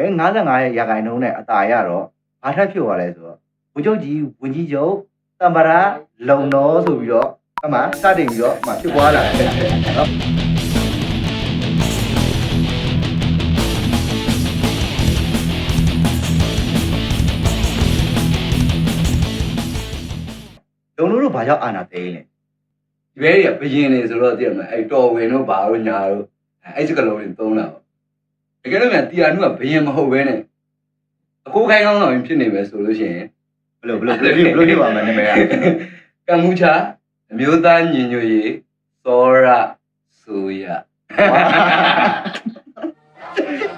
မဲ55ရာခိုင်နှုန်းနဲ့အသာရတော့ဘာထက်ဖြစ်သွားလဲဆိုတော့ဘုချုပ်ကြီးဝင်ကြီးချုပ်တမ္ပရာလုံတော်ဆိုပြီးတော့အမှစတင်ပြီးတော့အမှဖြစ်သွားလာတယ်နော်လုံတို့တို့ဘာကြောင့်အာနာသိလဲဒီဘဲတွေကဘယင်နေဆိုတော့တည်ရမယ်အဲ့တော်ဝင်တို့ဘာတို့ညာတို့အဲ့စကလုံးတွေသုံးတာပေါ့ တကယ်လို့မြန်တီယာနုကဘယင်မဟုတ်ဘဲနဲ့အကိုခိုင်းကောင်းတော်ရင်ဖြစ်နေပဲဆိုလို့ရှိရင်ဘယ်လိုဘယ်လိုဘယ်လိုဘယ်လိုဖြစ်ပါမလဲနာမည်ကကမ္ဘူချာအမျိုးသားညီညွတ်ရေးစောရဆိုရ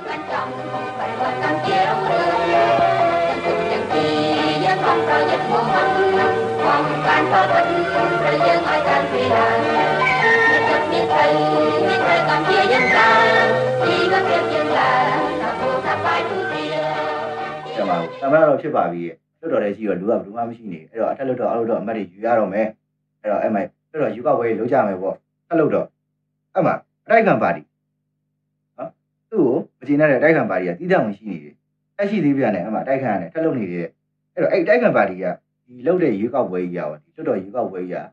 quan trọng phải quan tâm chia đông người tình tình kỳ dân không cho dịch buồn mong còn can có tình rồi dân ai can vì là ကျမတို့တမရတော့ဖြစ်ပါပြီလွတ်တော်လည်းရှိတော့လူကဘယ်သူမှမရှိနေအဲ့တော့အထက်လွတ်တော်အောက်လွတ်တော်အမတ်တွေယူရတော့မယ်အဲ့တော့အဲ့မှာလွတ်တော်ယူကဝယ်လုံးကြမယ်ပေါ့ထက်လွတ်တော်အဲ့မှာအတိုက်ခံပါတီနော်သူ့ကိုမကျေနပ်တဲ့အတိုက်ခံပါတီကတီးတံဝင်ရှိနေတယ်အဲ့ရှိသေးပြန်တယ်အဲ့မှာအတိုက်ခံရတယ်ထက်လွတ်နေတယ်အဲ့တော့အဲ့အတိုက်ခံပါတီကဒီလုတ်တဲ့ယူကဝယ်ကြီးရောဒီလွတ်တော်ယူကဝယ်ကြီး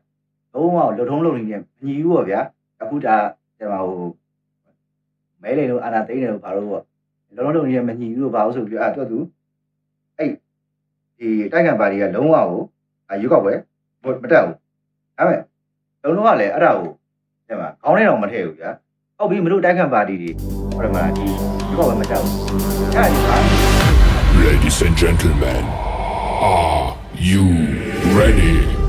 ကလုံးဝလှုပ်ထုံးလုံနေတဲ့မညီဘူးပေါ့ဗျာအခုဒါကျမဟိုမဲလေလို့အာနာသိန်းတယ်လို့ဘာလို့ပေါ့လုံးလုံးလုံနေတဲ့မညီဘူးလို့ဘာလို့ဆိုပြီးအဲ့တော့သူ ဒီတိုက်ခံပါတီကလုံးဝကိုအရုပ်ောက်ပဲမတက်ဘူးဒါပေမဲ့လုံးလုံးကလည်းအဲ့ဒါကိုတဲ့မှာခေါင်းထဲတော့မထည့်ဘူးဗျာဟုတ်ပြီမလို့တိုက်ခံပါတီတွေဟိုမှာဒီရုပ်ောက်ပဲမတက်ဘူးအဲ့ဒါကြီးက Ladies and gentlemen, are you ready?